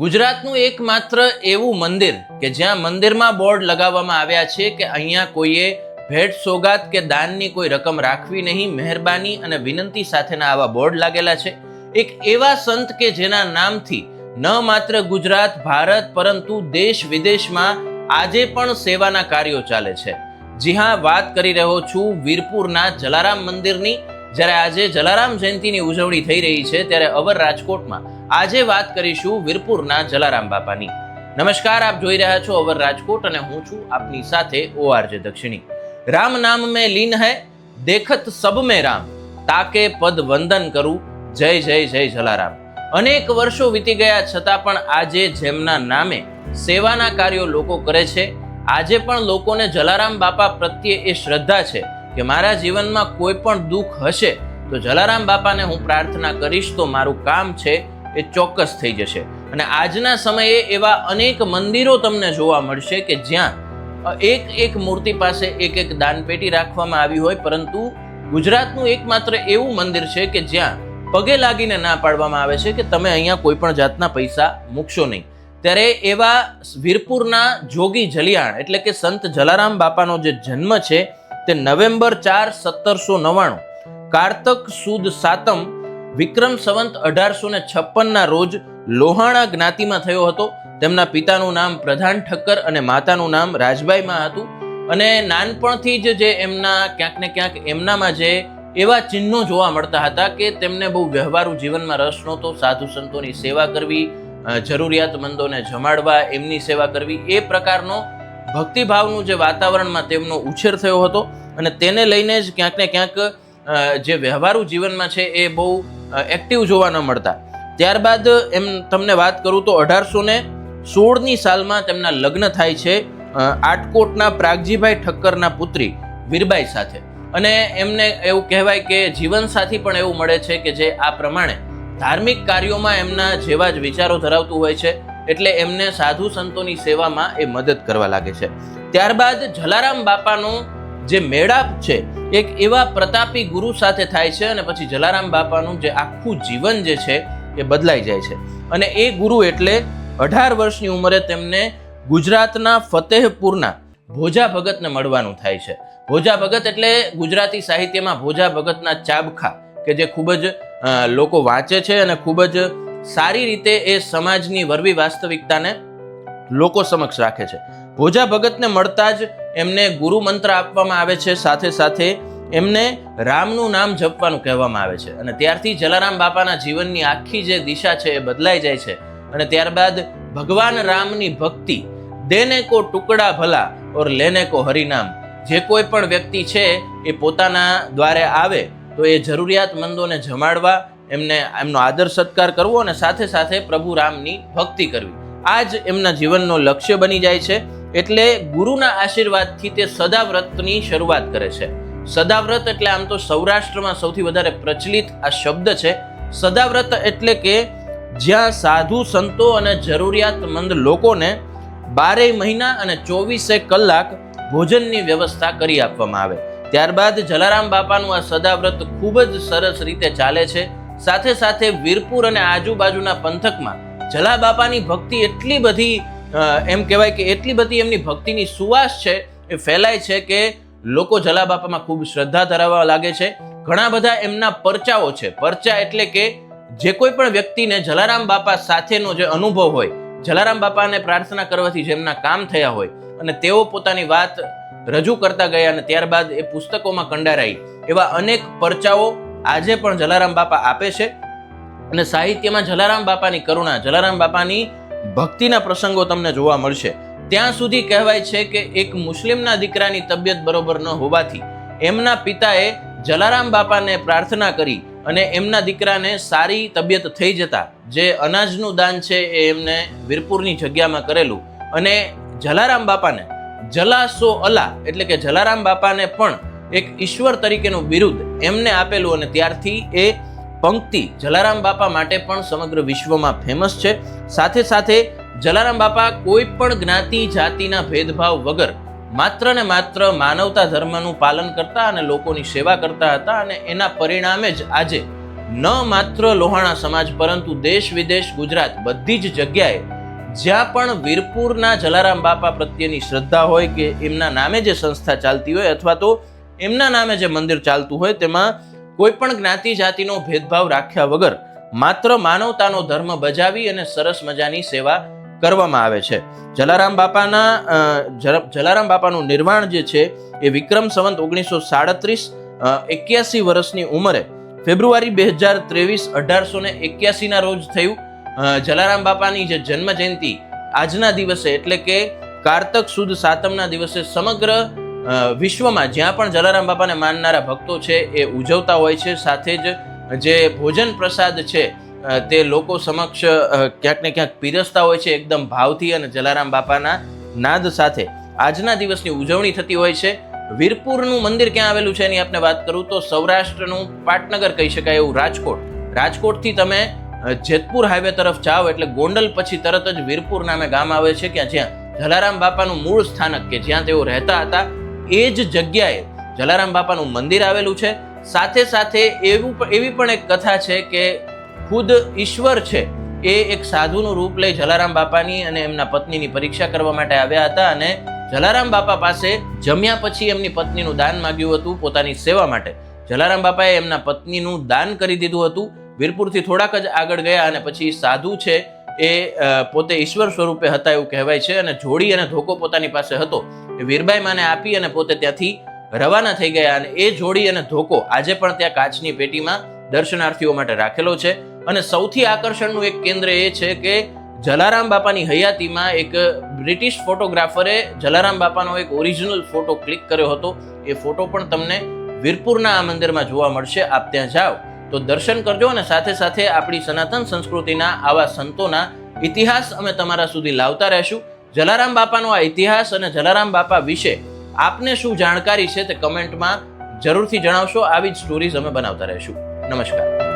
ગુજરાતનું એકમાત્ર એવું મંદિર કે જ્યાં મંદિરમાં બોર્ડ લગાવવામાં આવ્યા છે કે અહીંયા કોઈએ ભેટ સોગાત કે દાનની કોઈ રકમ રાખવી નહીં, મહેરબાની અને વિનંતી સાથેના આવા બોર્ડ લાગેલા છે. એક એવા સંત કે જેના નામથી ન માત્ર ગુજરાત, ભારત, પરંતુ દેશ વિદેશમાં આજે પણ સેવાના કાર્યો ચાલે છે. જી હા, વાત કરી રહ્યો છું વીરપુરના જલારામ મંદિરની જ્યારે આજે જલારામ જયંતિની ઉજવણી થઈ રહી છે, ત્યારે અવર રાજકોટમાં આજે વાત કરીશું વીરપુરના જલારામ બાપાની. નમસ્કાર, આપ જોઈ રહ્યા છો અવર રાજકોટ અને હું છું આપની સાથે ઓઆરજે દક્ષિણી. રામ નામ મેં લીન હૈ, દેખત સબ મેં રામ. તાકે પદ વંદન કરું. જય જય જય જલારામ. અનેક વર્ષો વીતી ગયા છતાં પણ આજે જેમના નામે સેવાના કાર્યો લોકો કરે છે, આજે પણ લોકોને જલારામ બાપા પ્રત્યે એ શ્રદ્ધા છે. કે મારા જીવનમાં કોઈ પણ દુઃખ હશે, તો જલારામ બાપાને હું પ્રાર્થના કરીશ, તો મારું કામ છે એ ચોક્કસ થઈ જશે. અને આજના સમયે એવા અનેક મંદિરો તમને જોવા મળશે કે જ્યાં એક એક મૂર્તિ પાસે એક એક દાનપેટી રાખવામાં આવી હોય, પરંતુ ગુજરાતનું એકમાત્ર એવું મંદિર છે કે જ્યાં પગે લાગીને ના પાડવામાં આવે છે કે તમે અહીંયા કોઈ પણ જાતના પૈસા મૂકશો નહીં. ત્યારે એવા વીરપુરના જોગી જલિયાણ, એટલે કે સંત જલારામ બાપાનો જે જન્મ છે તે નવેમ્બર ચાર સત્તરસો નવ્વાણું. કારતક સુદ સાતમ, વિક્રમ સંવંત અઢારસો ને છપ્પનના રોજ લોહાણા જ્ઞાતિમાં થયો હતો. તેમના પિતાનું નામ પ્રધાન ઠક્કર અને માતાનું નામ રાજબાઈમાં હતું. અને નાનપણથી જ જે એમના ક્યાંક ને ક્યાંક એમનામાં જે એવા ચિહ્નો જોવા મળતા હતા કે તેમને બહુ વ્યવહારુ જીવનમાં રસ નહોતો, સાધુ સંતોની સેવા કરવી જરૂરિયાતમંદોને જમાડવા, એમની સેવા કરવી, એ પ્રકારનો ભક્તિભાવનું જે વાતાવરણમાં તેમનો ઉછેર થયો હતો અને તેને લઈને જ ક્યાંક ને ક્યાંક જે વ્યવહારુ જીવનમાં છે એ બહુ એક્ટિવ જોવા ન મળતા. ત્યારબાદ એમ તમને વાત કરું તો અઢારસો ને સોળની સાલમાં તેમના લગ્ન થાય છે આટકોટના પ્રાગજીભાઈ ઠક્કરના પુત્રી વીરબાઈ સાથે. અને એમને એવું કહેવાય કે જીવનસાથી પણ એવું મળે છે કે જે આ પ્રમાણે ધાર્મિક કાર્યોમાં એમના જેવા જ વિચારો ધરાવતું હોય છે. એટલે એમને સાધુ સંતોની સેવામાં એ મદદ કરવા લાગે છે. ત્યારબાદ જલારામ બાપાનો જે મેળાપ છે, એક એવા પ્રતાપી ગુરુ સાથે થાય છે અને પછી જલારામ બાપાનું જે આખું જીવન જે છે એ બદલાઈ જાય છે. અને એ ગુરુ એટલે અઢાર વર્ષની ઉંમરે તેમને ગુજરાતના ફતેહપુરના ભોજા ભગતને મળવાનું થાય છે. ભોજા ભગત એટલે ગુજરાતી સાહિત્યમાં ભોજા ભગતના ચાબખા, કે જે ખૂબ જ લોકો વાંચે છે અને ખૂબ જ સારી રીતે એ સમાજની વરવી વાસ્તવિકતાને લોકો સમક્ષ રાખે છે. ભોજા ભગતને મળતા જ એમને ગુરુ મંત્ર આપવામાં આવે છે, સાથે સાથે એમને રામનું નામ જપવાનું કહેવામાં આવે છે. અને ત્યારથી જલારામ બાપાના જીવનની આખી જે દિશા છે એ બદલાઈ જાય છે. અને ત્યારબાદ ભગવાન રામની ભક્તિ, દેને કો ટુકડા ભલા ઓર લેને કો હરિનામ, જે કોઈ પણ વ્યક્તિ છે એ પોતાના દ્વારે આવે તો એ જરૂરિયાતમંદોને જમાડવા એમને એમનો આદર સત્કાર કરવો અને સાથે સાથે પ્રભુ રામની ભક્તિ કરવી. આ જ એમના જીવનનો લક્ષ્ય બની જાય છે, એટલે ગુરુના આશીર્વાદથી તે સદાવ્રતની શરૂઆત કરે છે. સદાવ્રત એટલે આમ તો સૌરાષ્ટ્રમાં સૌથી વધારે પ્રચલિત આ શબ્દ છે. સદાવ્રત એટલે કે જ્યાં સાધુ સંતો અને જરૂરિયાતમંદ લોકોને બારેય મહિના અને ચોવીસે કલાક ભોજનની વ્યવસ્થા કરી આપવામાં આવે. ત્યારબાદ જલારામ બાપાનું આ સદાવ્રત ખૂબ જ સરસ રીતે ચાલે છે. સાથે સાથે વીરપુર અને આજુબાજુના પંથકમાં જલા બાપાની ભક્તિ એટલી બધી એમ કહેવાય કે એટલી બધી એમની ભક્તિની સુવાસ છે, એ ફેલાય છે કે લોકો જલા બાપામાં ખૂબ શ્રદ્ધા ધરાવવા લાગે છે. ઘણા બધા એમના પરચાઓ છે. પરચા એટલે કે જે કોઈ પણ વ્યક્તિને જલારામ બાપા સાથેનો જે અનુભવ હોય, જલારામ બાપાને પ્રાર્થના કરવાથી જેમના કામ થયા હોય અને તેઓ પોતાની વાત રજૂ કરતા ગયા અને ત્યારબાદ એ પુસ્તકોમાં કંડારાઈ એવા અનેક પરચાઓ આજે પણ જલારામ બાપા આપે છે અને સાહિત્યમાં જલારામ બાપાની કરુણા, જલારામ બાપાની ભક્તિના પ્રસંગો તમને જોવા મળશે. ત્યાં સુધી કહેવાય છે કે એક મુસ્લિમના દીકરાની તબિયત બરોબર ન હોવાથી એમના પિતાએ જલારામ બાપાને પ્રાર્થના કરી અને એમના દીકરાને સારી તબિયત થઈ જતા જે અનાજનું દાન છે એ એમને વીરપુરની જગ્યામાં કરેલું. અને જલારામ બાપાને જલાસો અલા એટલે કે જલારામ બાપાને પણ એક ઈશ્વર તરીકેનું બિરુદ એમને આપેલું અને ત્યારથી એ પંક્તિ જલારામ બાપા માટે પણ સમગ્ર વિશ્વમાં ફેમસ છે. સાથે સાથે જલારામ બાપા કોઈ પણ જ્ઞાતિ, જાતિના ભેદભાવ વગર માત્ર ને માત્ર માનવતા ધર્મનું પાલન કરતા અને લોકોની સેવા કરતા હતા અને એના પરિણામે જ આજે ન માત્ર લોહાણા સમાજ પરંતુ દેશ વિદેશ ગુજરાત બધી જ જગ્યાએ જ્યાં પણ વીરપુરના જલારામ બાપા પ્રત્યેની શ્રદ્ધા હોય કે એમના નામે જે સંસ્થા ચાલતી હોય અથવા તો એમના નામે જે મંદિર ચાલતું હોય તેમાં કોઈ પણ જ્ઞાતિ જાતિનો ભેદભાવ રાખ્યા વગર માત્ર માનવતાનો ધર્મ બજાવી અને સરસ મજાની સેવા કરવામાં આવે છે. જલારામ બાપાના જલારામ બાપાનું નિર્વાણ જે છે એ વિક્રમ સંવંત ઓગણીસો સાડત્રીસ એક્યાસી વર્ષની ઉંમરે ફેબ્રુઆરી બે હજાર ત્રેવીસ અઢારસો ને એક્યાસીના રોજ થયું. જલારામ બાપાની જે જન્મ જયંતિ આજના દિવસે એટલે કે કારતક સુદ સાતમના દિવસે સમગ્ર વિશ્વમાં જ્યાં પણ જલારામ બાપાને માનનારા ભક્તો છે એ ઉજવતા હોય છે. સાથે જ જે ભોજન પ્રસાદ છે તે લોકો સમક્ષ ક્યાંક ને ક્યાંક પીરસતા હોય છે એકદમ ભાવથી અને જલારામ બાપાના નાદ સાથે. આજના દિવસની ઉજવણી થતી હોય છે. વીરપુરનું મંદિર ક્યાં આવેલું છે એની આપણે વાત કરું તો સૌરાષ્ટ્રનું પાટનગર કહી શકાય એવું રાજકોટ. રાજકોટથી તમે જેતપુર હાઈવે તરફ જાઓ એટલે ગોંડલ પછી તરત જ વીરપુર નામે ગામ આવે છે, કે જ્યાં જલારામ બાપાનું મૂળ સ્થાનક કે જ્યાં તેઓ રહેતા હતા. એ જ જગ્યાએ જલારામ બાપાનું મંદિર આવેલું છે. સાથે સાથે એવું એવી પણ એક કથા છે કે ખુદ ઈશ્વર છે એ એક સાધુનું રૂપ લઈ જલારામ બાપાની અને એમના પત્નીની પરીક્ષા કરવા માટે આવ્યા હતા અને જલારામ બાપા પાસે જમ્યા પછી એમની પત્નીનું દાન માંગ્યું હતું પોતાની સેવા માટે. જલારામ બાપાએ એમના પત્નીનું દાન કરી દીધું હતું. વીરપુરથી થોડાક જ આગળ ગયા અને પછી સાધુ છે એ પોતે ઈશ્વર સ્વરૂપે હતા એવું કહેવાય છે અને જોડી અને ધોકો પોતાની પાસે હતો. એ વીરબાઈ માને આપી અને પોતે ત્યાંથી રવાના થઈ ગયા અને એ જોડી અને ધોકો આજે પણ ત્યાં કાચની પેટીમાં દર્શનાર્થીઓ માટે રાખેલો છે. અને સૌથી આકર્ષણનું એક કેન્દ્ર એ છે કે જલારામ બાપાની હયાતીમાં એક બ્રિટિશ ફોટોગ્રાફરે જલારામ બાપાનો એક ઓરિજિનલ ફોટો ક્લિક કર્યો હતો. એ ફોટો પણ તમને વીરપુરના આ મંદિરમાં જોવા મળશે. આપ ત્યાં જાઓ. તો દર્શન કરજો અને સાથે સાથે આપણી સનાતન સંસ્કૃતિના આવા સંતોના ઇતિહાસ અમે તમારા સુધી લાવતા રહેશું. જલારામ બાપાનો આ ઇતિહાસ અને જલારામ બાપા વિશે આપને શું જાણકારી છે તે કમેન્ટમાં જરૂરથી જણાવશો. આવી જ સ્ટોરીઝ અમે બનાવતા રહેશું. નમસ્કાર.